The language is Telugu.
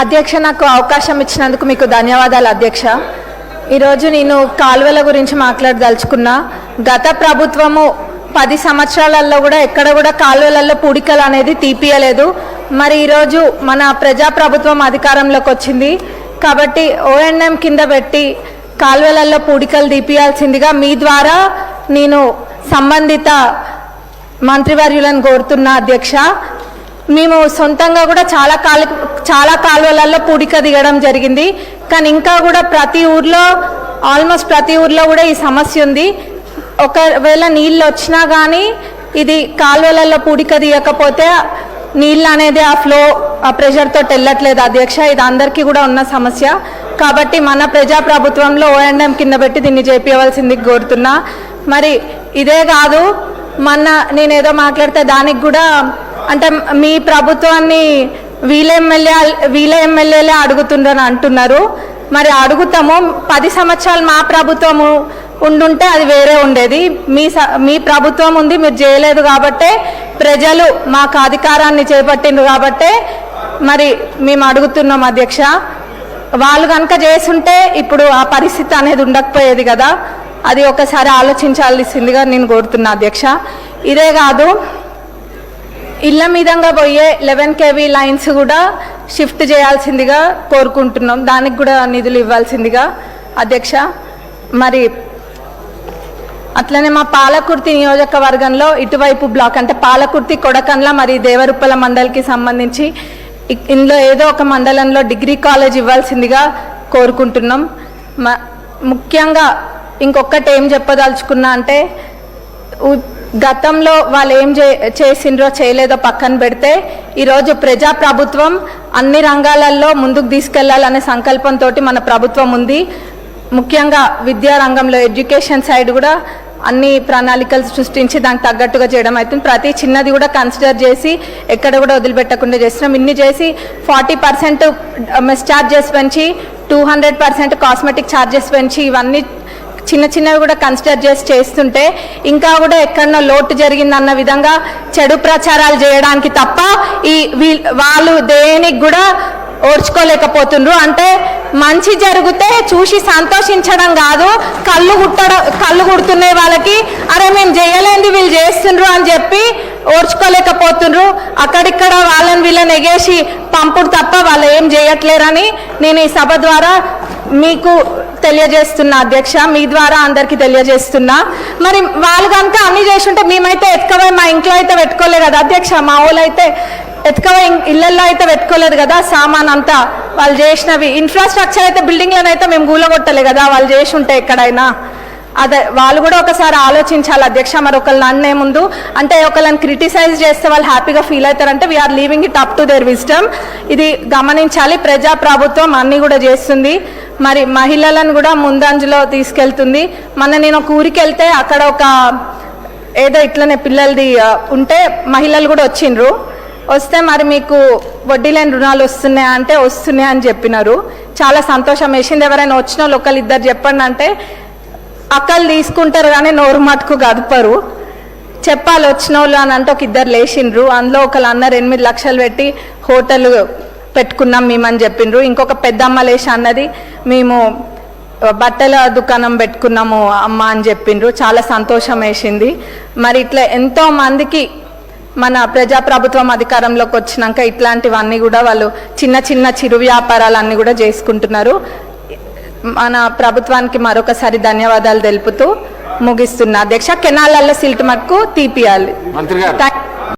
అధ్యక్ష నాకు అవకాశం ఇచ్చినందుకు మీకు ధన్యవాదాలు అధ్యక్ష. ఈరోజు నేను కాలువల గురించి మాట్లాడదలుచుకున్నా. గత ప్రభుత్వము పది సంవత్సరాలలో కూడా ఎక్కడ కూడా కాలువలలో పూడికలు అనేది తీపియలేదు. మరి ఈరోజు మన ప్రజాప్రభుత్వం అధికారంలోకి వచ్చింది. కాబట్టి ఓఎన్ఎం కింద పెట్టి కాలువలలో పూడికలు తీపియాల్సిందిగా మీ ద్వారా నేను సంబంధిత మంత్రివర్యులను కోరుతున్నా అధ్యక్ష. మేము సొంతంగా కూడా చాలా కాలు చాలా కాలువలలో పూడిక దిగడం జరిగింది. కానీ ఇంకా కూడా ప్రతి ఊర్లో ఆల్మోస్ట్ ప్రతి ఊర్లో కూడా ఈ సమస్య ఉంది. ఒకవేళ నీళ్ళు వచ్చినా కానీ ఇది కాలువలలో పూడిక దిగకపోతే నీళ్ళు అనేది ఆ ఫ్లో ఆ ప్రెషర్తో వెళ్ళట్లేదు అధ్యక్ష. ఇది అందరికీ కూడా ఉన్న సమస్య. కాబట్టి మన ప్రజాప్రభుత్వంలో ఓఎండ్ఎం కింద పెట్టి దీన్ని చేపించవలసింది కోరుతున్నా. మరి ఇదే కాదు మొన్న నేను ఏదో మాట్లాడితే దానికి కూడా అంటే మీ ప్రభుత్వాన్ని వీళ్ళ ఎమ్మెల్యే వీళ్ళ ఎమ్మెల్యేలే అడుగుతుండని అంటున్నారు. మరి అడుగుతాము. పది సంవత్సరాలు మా ప్రభుత్వము ఉండుంటే అది వేరే ఉండేది. మీ స- మీ ప్రభుత్వం ఉంది మీరు చేయలేదు కాబట్టే ప్రజలు మాకు అధికారాన్ని చేపట్టిండ్రు కాబట్టే మరి మేము అడుగుతున్నాం అధ్యక్ష. వాళ్ళు కనుక చేస్తుంటే ఇప్పుడు ఆ పరిస్థితి అనేది ఉండకపోయేది కదా. అది ఒకసారి ఆలోచించాల్సిందిగా నేను కోరుతున్నా అధ్యక్ష. ఇదే కాదు ఇళ్ళ మీదంగా పోయే లెవెన్ కేవీ లైన్స్ కూడా షిఫ్ట్ చేయాల్సిందిగా కోరుకుంటున్నాం. దానికి కూడా నిధులు ఇవ్వాల్సిందిగా. అధ్యక్ష మరి అట్లనే మా పాలకుర్తి నియోజకవర్గంలో ఇటువైపు బ్లాక్ అంటే పాలకుర్తి కొడకండ్ల మరి దేవరుప్పల మండలికి సంబంధించి ఇందులో ఏదో ఒక మండలంలో డిగ్రీ కాలేజ్ ఇవ్వాల్సిందిగా కోరుకుంటున్నాం. మ- ముఖ్యంగా ఇంకొకటి ఏం చెప్పదలుచుకున్నా అంటే ఉ- గతంలో వాళ్ళు ఏం చే చేసిండ్రో చేయలేదో పక్కన పెడితే ఈరోజు ప్రజా ప్రభుత్వం అన్ని రంగాలలో ముందుకు తీసుకెళ్ళాలనే సంకల్పంతో మన ప్రభుత్వం ఉంది. ముఖ్యంగా విద్యా రంగంలో ఎడ్యుకేషన్ సైడ్ కూడా అన్ని ప్రణాళికలు సృష్టించి దానికి తగ్గట్టుగా చేయడం అవుతుంది. ప్రతి చిన్నది కూడా కన్సిడర్ చేసి ఎక్కడ కూడా వదిలిపెట్టకుండా చేస్తున్నాం. ఇన్ని చేసి ఫార్టీ పర్సెంట్ మెస్ ఛార్జెస్ పెంచి two hundred percent cosmetic charges పెంచి ఇవన్నీ చిన్న చిన్నవి కూడా కన్సిడర్ చేసి చేస్తుంటే ఇంకా కూడా ఎక్కడన్నా లోటు జరిగిందన్న విధంగా చెడు ప్రచారాలు చేయడానికి తప్ప ఈ వీ- వాళ్ళు దేనికి కూడా ఓర్చుకోలేకపోతుండ్రు. అంటే మంచి జరిగితే చూసి సంతోషించడం కాదు కళ్ళు కుట్టడం కళ్ళు కుడుతున్నాయి వాళ్ళకి అరే మేము చేయలేంది వీళ్ళు చేస్తుండ్రు అని చెప్పి ఓర్చుకోలేకపోతుండ్రు. అక్కడిక్కడ వాళ్ళని వీళ్ళని ఎగేసి పంపుడు తప్ప వాళ్ళు ఏం చేయట్లేరని నేను ఈ సభ ద్వారా మీకు తెలియజేస్తున్నా అధ్యక్ష మీ ద్వారా అందరికీ తెలియజేస్తున్నా. మరి వాళ్ళు కనుక అన్ని చేస్తుంటే మేమైతే ఎత్తుకపోయి మా ఇంట్లో అయితే పెట్టుకోలేదు కదా అధ్యక్ష మా ఊళ్ళు అయితే ఎత్తుకపోయి ఇళ్ళల్లో అయితే పెట్టుకోలేదు కదా సామాన్ అంతా వాళ్ళు చేసినవి ఇన్ఫ్రాస్ట్రక్చర్ అయితే బిల్డింగ్లను అయితే మేము గూలగొట్టలే కదా వాళ్ళు చేసి ఉంటే ఎక్కడైనా. అదే వాళ్ళు కూడా ఒకసారి ఆలోచించాలి అధ్యక్ష మరి ఒకళ్ళు అన్నే ముందు. అంటే ఒకళ్ళని క్రిటిసైజ్ చేస్తే వాళ్ళు హ్యాపీగా feel అవుతారంటే we're leaving it up to their wisdom ఇది గమనించాలి ప్రజా ప్రభుత్వం అన్ని కూడా చేస్తుంది. మరి మహిళలను కూడా ముందంజలో తీసుకెళ్తుంది. మొన్న నేను ఒక ఊరికి వెళ్తే అక్కడ ఒక ఏదో ఇట్లనే పిల్లలది ఉంటే మహిళలు కూడా వచ్చిండ్రు. వస్తే మరి మీకు వడ్డీ లేని రుణాలు వస్తున్నాయా అంటే వస్తున్నాయి అని చెప్పినారు. చాలా సంతోషం. వేసింది ఎవరైనా వచ్చిన వాళ్ళు ఒకళ్ళు ఇద్దరు చెప్పండి అంటే అక్కలు తీసుకుంటారు కానీ నోరు మటుకు గదపరు చెప్పాలి వచ్చిన వాళ్ళు అని అంటే ఒక ఇద్దరు లేచిండ్రు. అందులో ఒకళ్ళు అన్నారు ఎనిమిది లక్షలు పెట్టి హోటల్ పెట్టుకున్నాం మేమని చెప్పిండ్రు. ఇంకొక పెద్దమ్మ లేచి అన్నది మేము బట్టల దుకాణం పెట్టుకున్నాము అమ్మ అని చెప్పిండ్రు. చాలా సంతోషం వేసింది. మరి ఇట్లా ఎంతో మందికి మన ప్రజాప్రభుత్వం అధికారంలోకి వచ్చినాక ఇట్లాంటివన్నీ కూడా వాళ్ళు చిన్న చిన్న చిరు వ్యాపారాలన్నీ కూడా చేసుకుంటున్నారు. మన ప్రభుత్వానికి మరొకసారి ధన్యవాదాలు తెలుపుతూ ముగిస్తున్నా. అధ్యక్ష కెనాలల్లో సిల్ట్ మటుకు తీపియాలి. మంత్రి గారు. థాంక్-